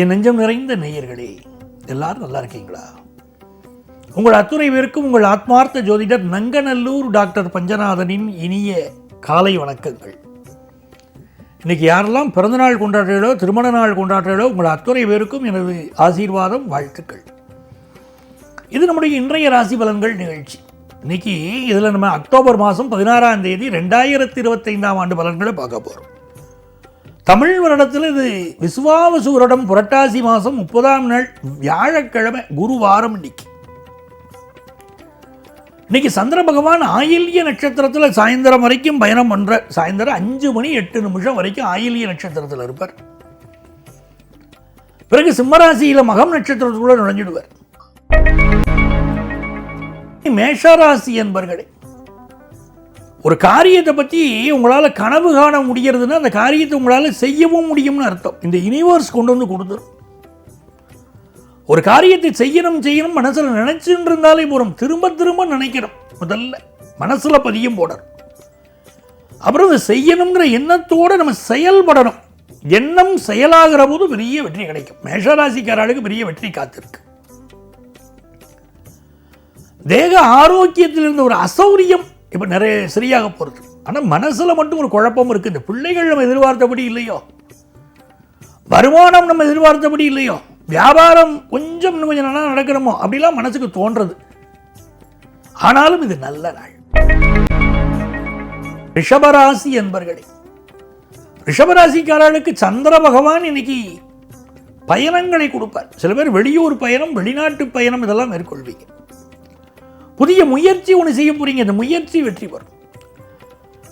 என் நெஞ்சம் நிறைந்த நேயர்களே எல்லாரும் நல்லா இருக்கீங்களா? உங்கள் அத்துறை பேருக்கும் உங்கள் ஆத்மார்த்த ஜோதிடர் நங்கநல்லூர் டாக்டர் பஞ்சநாதனின் இனிய காலை வணக்கங்கள். இன்னைக்கு யாரெல்லாம் பிறந்தநாள் கொண்டாடுறீர்களோ திருமண நாள் கொண்டாடுறீர்களோ உங்கள் அத்துறை பேருக்கும் எனது ஆசீர்வாதம் வாழ்த்துக்கள். இது நம்முடைய இன்றைய ராசி பலன்கள் நிகழ்ச்சி. இன்னைக்கு இதில் நம்ம அக்டோபர் மாதம் பதினாறாம் தேதி ரெண்டாயிரத்தி இருபத்தைந்தாம் ஆண்டு பலன்களை பார்க்க போகிறோம் தமிழ் வருடத்தில் இது விசுவாவசு வருடம் புரட்டாசி மாதம் முப்பதாம் நாள் வியாழக்கிழமை குருவாரம் இன்னைக்கு. இன்னைக்கு சந்திர பகவான் ஆயில்ய நட்சத்திரத்தில் சாயந்தரம் வரைக்கும் பயணம் பண்ற சாயந்தரம் அஞ்சு மணி எட்டு நிமிஷம் வரைக்கும் ஆயில்ய நட்சத்திரத்தில் இருப்பார். பிறகு சிம்மராசியில மகம் நட்சத்திரத்துக்குள்ள நுழைஞ்சிடுவார். மேஷராசி என்பர்களே ஒரு காரியத்தை பற்றி உங்களால் கனவு காண முடிகிறதுனா அந்த காரியத்தை உங்களால் செய்யவும் முடியும்னு அர்த்தம். இந்த யூனிவர்ஸ் கொண்டு வந்து கொடுத்துரும். ஒரு காரியத்தை செய்யணும் செய்யணும் மனசில் நினச்சின்னு இருந்தாலே போகிறோம் திரும்ப திரும்ப நினைக்கிறோம். முதல்ல மனசில் பதியும் போடணும். அப்புறம் அதை செய்யணுங்கிற எண்ணத்தோடு நம்ம செயல்படணும். எண்ணம் செயலாகிற போது பெரிய வெற்றி கிடைக்கும். மேஷராசிக்காரர்களுக்கு பெரிய வெற்றி காத்திருக்கு. தேக ஆரோக்கியத்தில் இருந்த ஒரு அசௌரியம் இப்போ நிறைய சரியாக போகிறது ஆனால் மனசில் மட்டும் ஒரு குழப்பம் இருக்குது இந்த பிள்ளைகள் நம்ம எதிர்பார்த்தபடி இல்லையோ? வருமானம் நம்ம எதிர்பார்த்தபடி இல்லையோ? வியாபாரம் கொஞ்சம் இன்னும் கொஞ்சம் நல்லா நடக்கணுமோ? அப்படிலாம் மனசுக்கு தோன்றது. ஆனாலும் இது நல்ல நாள். ரிஷபராசி என்பர்களே ரிஷபராசிக்காரர்களுக்கு சந்திர பகவான் இன்னைக்கு பயணங்களை கொடுப்பார். சில பேர் வெளியூர் பயணம் வெளிநாட்டு பயணம் இதெல்லாம் மேற்கொள்வீங்க. புதிய முயற்சி ஒன்று செய்ய போறீங்க. அந்த முயற்சி வெற்றி பெறும்.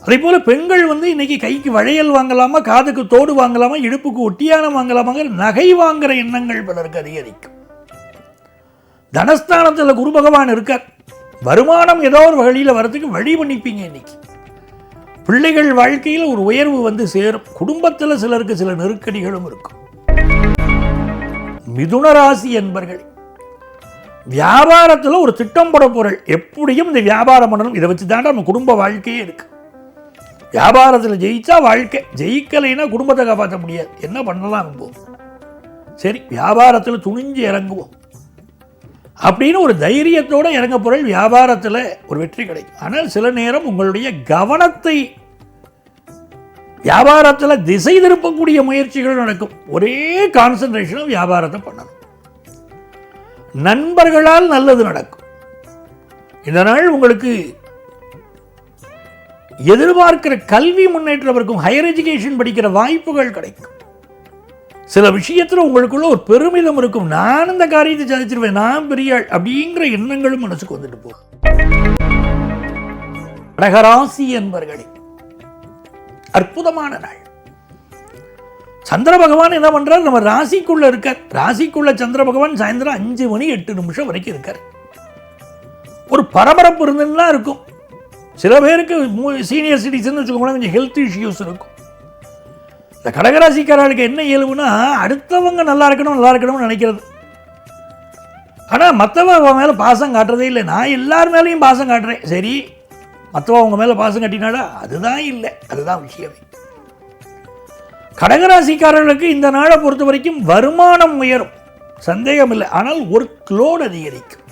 அதே போல பெண்கள் வந்து இன்னைக்கு கைக்கு வளையல் வாங்கலாமா காதுக்கு தோடு வாங்கலாமா இடுப்புக்கு ஒட்டியானம் வாங்கலாமாங்கிற நகை வாங்குற எண்ணங்கள் பலருக்கு அதிகரிக்கும். தனஸ்தானத்தில் குரு பகவான் இருக்கார். வருமானம் ஏதோ ஒரு வழியில் வரதுக்கு வழி பண்ணிப்பீங்க இன்னைக்கு. பிள்ளைகள் வாழ்க்கையில் ஒரு உயர்வு வந்து சேரும். குடும்பத்தில் சிலருக்கு சில நெருக்கடிகளும் இருக்கும். மிதுன ராசி என்பர்கள் வியாபாரத்தில் ஒரு திட்டம் போட பொருள் எப்படியும் இந்த வியாபாரம் பண்ணணும். இதை வச்சு தாண்டா நம்ம குடும்ப வாழ்க்கையே இருக்கு. வியாபாரத்தில் ஜெயிச்சா வாழ்க்கை. ஜெயிக்கலைன்னா குடும்பத்தை காப்பாற்ற முடியாது. என்ன பண்ணலாம் இப்போ சரி வியாபாரத்தில் துணிஞ்சு இறங்குவோம். அப்படின்னு ஒரு தைரியத்தோட இறங்க பொருள் வியாபாரத்தில் ஒரு வெற்றி கிடைக்கும். ஆனால் சில நேரம் உங்களுடைய கவனத்தை வியாபாரத்தில் திசை திருப்பக்கூடிய முயற்சிகள் நடக்கும். ஒரே கான்சன்ட்ரேஷனும் வியாபாரத்தை பண்ணணும். நண்பர்களால் நல்லது நடக்கும். இந்த நாள் உங்களுக்கு எதிர்பார்க்கிற கல்வி முன்னேற்றம் இருக்கும். ஹையர் எஜுகேஷன் படிக்கிற வாய்ப்புகள் கிடைக்கும். சில விஷயத்துல உங்களுக்குள்ள ஒரு பெருமிதம் இருக்கும். நான் இந்த காரியத்தை சாதிச்சிருவேன். நான் பெரிய அப்படிங்கிற எண்ணங்களும் மனசுக்கு வந்துட்டு போகும். கடகராசி என்பர்களே அற்புதமான நாள். சந்திர பகவான் என்ன பண்றார்? நம்ம ராசிக்குள்ள இருக்கார். ராசிக்குள்ள சந்திர பகவான் சாயந்தரம் அஞ்சு மணி எட்டு நிமிஷம் வரைக்கும் இருக்கார். ஒரு பரபரப்பு இருந்துன்னா இருக்கும். சில பேருக்கு சீனியர் சிட்டிசன் வச்சுக்கோங்களேன் கொஞ்சம் ஹெல்த் இஷ்யூஸ் இருக்கும். இந்த கடகராசிக்காரர்களுக்கு என்ன இயல்புனா அடுத்தவங்க நல்லா இருக்கணும் நல்லா இருக்கணும்னு நினைக்கிறது. ஆனால் மற்றவங்க அவன் மேலே பாசம் காட்டுறதே இல்லை. நான் எல்லார் மேலேயும் பாசம் காட்டுறேன். சரி மற்றவன் அவங்க மேலே பாசம் காட்டினாடா அதுதான் இல்லை. அதுதான் விஷயமே. கடகராசிக்காரர்களுக்கு இந்த நாளை பொறுத்த வரைக்கும் வருமானம் உயரும். சந்தேகம் இல்லை ஆனால் ஒர்க் லோட் அதிகரிக்கும்.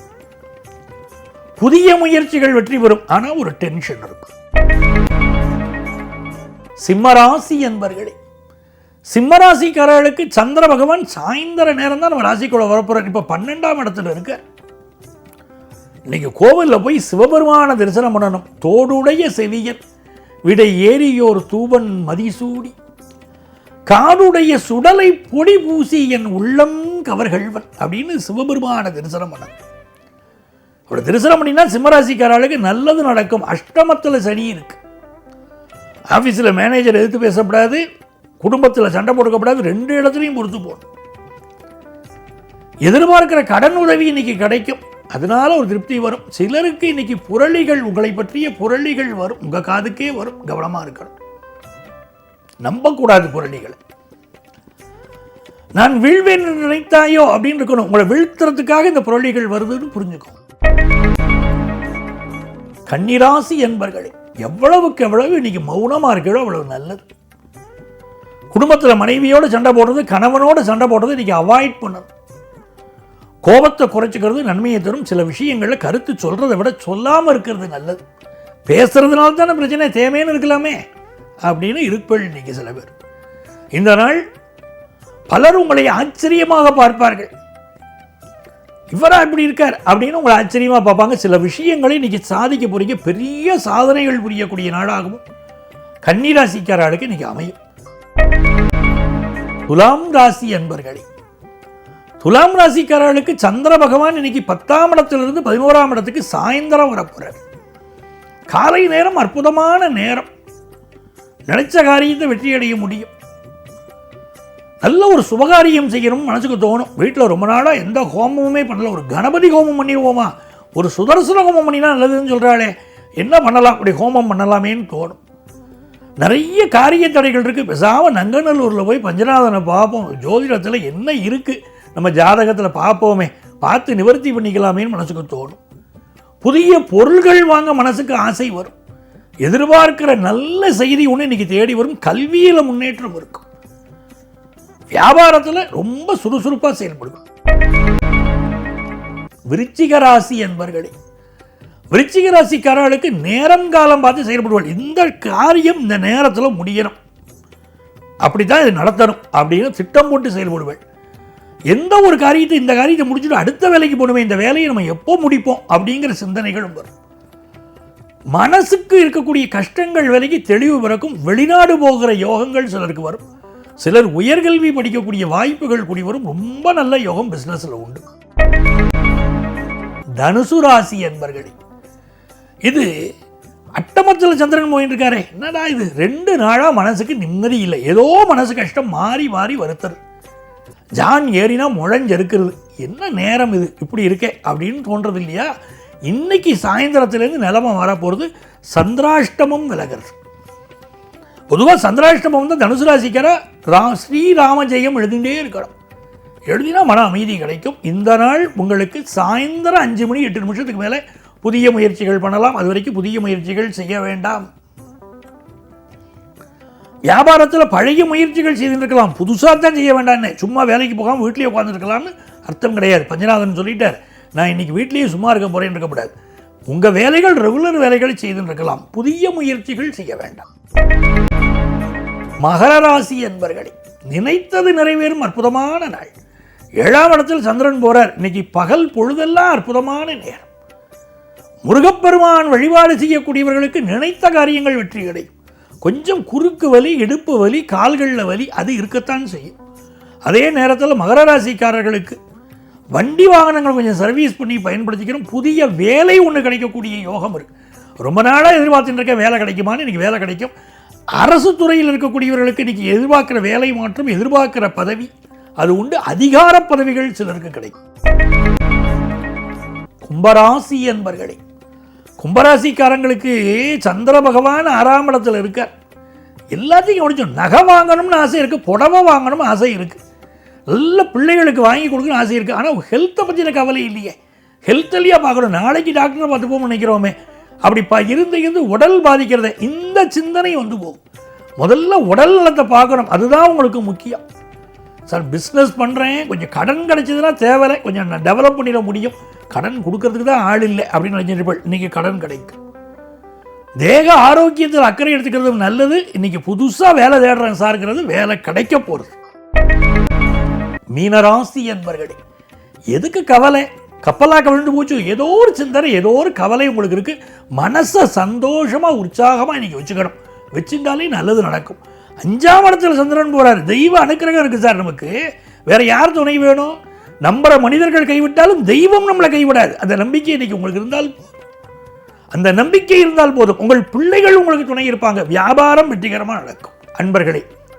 புதிய முயற்சிகள் வெற்றி பெறும். ஆனால் ஒரு டென்ஷன் இருக்கும். சிம்மராசி என்பர்களே சிம்மராசிக்காரர்களுக்கு சந்திர பகவான் சாயந்தர நேரம் தான் நம்ம ராசிக்குள்ள வரப்போறார். இப்போ பன்னெண்டாம் இடத்துல இருக்க இன்னைக்கு கோவிலில் போய் சிவபெருமான தரிசனம் பண்ணணும். தோடுடைய செவியன் விடை ஏறியோர் தூவன் மதிசூடி. காடுடைய சுடலை பொடி பூசி என் உள்ளம் கவர்கள்வன் அப்படின்னு சிவபெருமான தரிசனம் பண்ணணும் அப்படி தரிசனம் பண்ணினா சிம்மராசிக்காரர்களுக்கு நல்லது நடக்கும். அஷ்டமத்தில் சனி இருக்கு. ஆஃபீஸில் மேனேஜர் எதிர்த்து பேசக்கூடாது குடும்பத்தில் சண்டை போடக்கூடாது ரெண்டு இடத்துலையும் பொறுத்து போகணும். எதிர்பார்க்கிற கடன் உதவி இன்னைக்கு கிடைக்கும். அதனால ஒரு திருப்தி வரும். சிலருக்கு இன்னைக்கு புரளிகள் உங்களை பற்றிய புரளிகள் வரும். உங்க காதுக்கே வரும். கவனமா இருக்கணும். நம்பக்கூடாது புரணிகளை. நான் வீழ்வேன் என்று நினைத்தாயோ அப்படின்னு இருக்கணும். உங்களை வீழ்த்துறதுக்காக இந்த புரளிகள் வருதுன்னு புரிஞ்சுக்கோ கன்னிராசி என்பர்களே எவ்வளவுக்கு எவ்வளவு இன்னைக்கு மௌனமா இருக்கிறோ அவ்வளவு நல்லது. குடும்பத்தில் மனைவியோடு சண்டை போடுறது கணவனோடு சண்டை போடுறது இன்றைக்கி அவாய்ட் பண்ணணும். கோபத்தை குறைச்சிக்கிறது நன்மையை தரும் சில விஷயங்களில் கருத்து சொல்கிறத விட சொல்லாமல் இருக்கிறது நல்லது. பேசுறதுனால தானே பிரச்சனை தேவைன்னு இருக்கலாமே. அப்படின்னு இருப்பள் இன்னைக்கு சில பேர். இந்த நாள் பலர் உங்களை ஆச்சரியமாக பார்ப்பார்கள். இவரா இப்படி இருக்கார் அப்படின்னு உங்களை ஆச்சரியமாக பார்ப்பாங்க. சில விஷயங்களை இன்றைக்கி சாதிக்க போறீங்க. பெரிய சாதனைகள் புரியக்கூடிய நாளாகவும் கன்னிராசிக்காரர்களுக்கு இன்னைக்கு அமையும். துலாம் ராசி என்பர்களே துலாம் ராசிக்காரர்களுக்கு சந்திர பகவான் இன்னைக்கு பத்தாம் இடத்திலிருந்து பதினோராம் இடத்துக்கு சாயந்தரம் வரப்போகிறார் காலை நேரம் அற்புதமான நேரம். நினைச்ச காரியத்தை வெற்றி அடைய முடியும். நல்ல ஒரு சுபகாரியம் செய்யணும் மனசுக்கு தோணும். வீட்டில் ரொம்ப நாளாக எந்த ஹோமமுமே பண்ணல. ஒரு கணபதி ஹோமம் பண்ணிடுவோமா? ஒரு சுதர்சன ஹோமம் பண்ணினா நல்லதுன்னு சொல்கிறாளே என்ன பண்ணலாம்? அப்படி ஹோமம் பண்ணலாமேன்னு தோணும். நிறைய காரிய தடைகள் இருக்குது பேசாமல் நங்கநல்லூரில் போய் பஞ்சநாதனை பார்ப்போம். ஜோதிடத்தில் என்ன இருக்குது நம்ம ஜாதகத்தில் பார்ப்போமே. பார்த்து நிவர்த்தி பண்ணிக்கலாமேன்னு மனசுக்கு தோணும். புதிய பொருள்கள் வாங்க மனசுக்கு ஆசை வரும். எதிர்பார்க்கிற நல்ல செய்தி ஒன்று இன்னைக்கு தேடி வரும். கல்வியில் முன்னேற்றம் இருக்கும். வியாபாரத்தில் ரொம்ப சுறுசுறுப்பாக செயல்படும். விருச்சிக ராசி என்பர்களே விருச்சிக ராசிக்காரர்களுக்கு நேரம் காலம் பார்த்து செயல்படுவாள் இந்த காரியம் இந்த நேரத்தில் முடியணும். அப்படி தான் இது நடத்தணும் அப்படின்னு திட்டம் போட்டு செயல்படுவேன் எந்த ஒரு காரியத்தை இந்த காரியத்தை முடிச்சுட்டு அடுத்த வேலைக்கு போகணுமே இந்த வேலையை நம்ம எப்போ முடிப்போம் அப்படிங்கிற சிந்தனைகளும் வரும். மனசுக்கு இருக்கக்கூடிய கஷ்டங்கள் விலகி தெளிவு பிறக்கும் வெளிநாடு போகிற யோகங்கள் சிலருக்கு வரும். சிலர் உயர்கல்வி படிக்கக்கூடிய வாய்ப்புகள் கூடி வரும். ரொம்ப நல்ல யோகம் பிஸ்னஸில் உண்டு. தனுசு ராசி என்பர்களே இது அட்டமத்தில் சந்திரன் போயின்னு இருக்காரே என்னடா இது? ரெண்டு நாளாக மனசுக்கு நிம்மதி இல்லை. ஏதோ மனசு கஷ்டம் மாறி மாறி வருத்தது ஜான் ஏறினா முழஞ்செருக்கிறது என்ன நேரம் இது? இப்படி இருக்கே அப்படின்னு தோன்றது இல்லையா இன்னைக்கு சாயந்தரத்துலேருந்து நிலமை வரப்போகிறது சந்திராஷ்டமம் விலகிறது. பொதுவாக சந்திராஷ்டமம் வந்து தனுசு ராசிக்கிற ரா ஸ்ரீராம ஜெயம் எழுதிட்டே இருக்கணும். எழுதினா மன அமைதி கிடைக்கும். இந்த நாள் உங்களுக்கு சாயந்தரம் அஞ்சு மணி எட்டு நிமிஷத்துக்கு மேலே புதிய முயற்சிகள் பண்ணலாம். அது வரைக்கும் புதிய முயற்சிகள் செய்ய வேண்டாம். வியாபாரத்தில் பழைய முயற்சிகள் செய்துருக்கலாம். புதுசாக தான் செய்ய வேண்டாம்னு. சும்மா வேலைக்கு போகாமல் வீட்லேயே உட்காந்துருக்கலாம்னு அர்த்தம் கிடையாது. பஞ்சநாதன் சொல்லிட்டார் நான் இன்னைக்கு வீட்லேயே சும்மா இருக்க போகிறேன்னு இருக்கக்கூடாது உங்கள் வேலைகள் ரெகுலர் வேலைகளை செய்துன்னு இருக்கலாம். புதிய முயற்சிகள் செய்ய வேண்டாம். மகர ராசி என்பர்களே நினைத்தது நிறைவேறும் அற்புதமான நாள். ஏழாம் இடத்தில் சந்திரன் போகிறார் இன்னைக்கு பகல் பொழுதெல்லாம் அற்புதமான நேரம். முருகப்பெருமான் வழிபாடு செய்யக்கூடியவர்களுக்கு நினைத்த காரியங்கள் வெற்றி கிடைக்கும் கொஞ்சம் குறுக்கு வலி இடுப்பு வலி கால்களில் வலி அது இருக்கத்தான் செய்யும். அதே நேரத்தில் மகர ராசிக்காரர்களுக்கு வண்டி வாகனங்கள் கொஞ்சம் சர்வீஸ் பண்ணி பயன்படுத்திக்கிறோம் புதிய வேலை ஒன்று கிடைக்கக்கூடிய யோகம் இருக்கு. ரொம்ப நாளாக எதிர்பார்த்துட்டு இருக்க வேலை கிடைக்குமான்னு. இன்னைக்கு வேலை கிடைக்கும். அரசு துறையில் இருக்கக்கூடியவர்களுக்கு இன்னைக்கு எதிர்பார்க்குற வேலை மாற்றம் எதிர்பார்க்குற பதவி அது உண்டு. அதிகார பதவிகள் சிலருக்கு கிடைக்கும். கும்பராசி என்பர்களே கும்பராசிக்காரங்களுக்கு சந்திர பகவான் ஆறாம் இடத்துல இருக்கார். எல்லாத்தையும் முடிச்சோம் நகை வாங்கணும்னு ஆசை இருக்குது புடவை வாங்கணும்னு ஆசை இருக்குது நல்ல பிள்ளைகளுக்கு வாங்கி கொடுக்கணும்னு ஆசை இருக்குது ஆனால் ஹெல்த்தை பற்றின கவலை இல்லையே. ஹெல்த்லையாக பார்க்கணும். நாளைக்கு டாக்டரை போகணும் நினைக்கிறோமே. அப்படி பா இருந்து இருந்து உடல் பாதிக்கிறத இந்த சிந்தனை வந்து போகும். முதல்ல உடல் நலத்தை பார்க்கணும். அதுதான் உங்களுக்கு முக்கியம். சார் பிஸ்னஸ் பண்ணுறேன் கொஞ்சம் கடன் கிடைச்சதுன்னா தேவையில்லை. கொஞ்சம் நான் டெவலப் பண்ணிட முடியும். கடன் கொடுக்கறதுக்கு தான் ஆள் இல்லை அப்படின்னு நினைச்சிருப்பாள் இன்றைக்கி கடன் கிடைக்கும் தேக ஆரோக்கியத்தில் அக்கறை எடுத்துக்கிறது நல்லது. இன்றைக்கி புதுசாக வேலை தேடுறேன் சார்ங்கிறது வேலை கிடைக்க போகிறது மீனராசி என்பர்களே. எதுக்கு கவலை? கப்பலாக்க விழுந்து போச்சு. ஏதோ ஒரு சிந்தனை ஏதோ ஒரு கவலை உங்களுக்கு இருக்குது மனசை சந்தோஷமாக உற்சாகமாக இன்னைக்கு வச்சுக்கணும். வச்சிருந்தாலே நல்லது நடக்கும். அஞ்சாம் இடத்துல சந்திரன் போகிறார் தெய்வ அனுக்கிரகம் இருக்குது சார் நமக்கு. வேற யார் துணை வேணும்? நம்புற மனிதர்கள் கைவிட்டாலும் தெய்வம் நம்மளை கைவிடாது. அந்த நம்பிக்கை இன்னைக்கு உங்களுக்கு இருந்தால் அந்த நம்பிக்கை இருந்தால் போதும். உங்கள் பிள்ளைகள் உங்களுக்கு துணை இருப்பாங்க. வியாபாரம் வெற்றிகரமாக நடக்கும். அன்பர்களே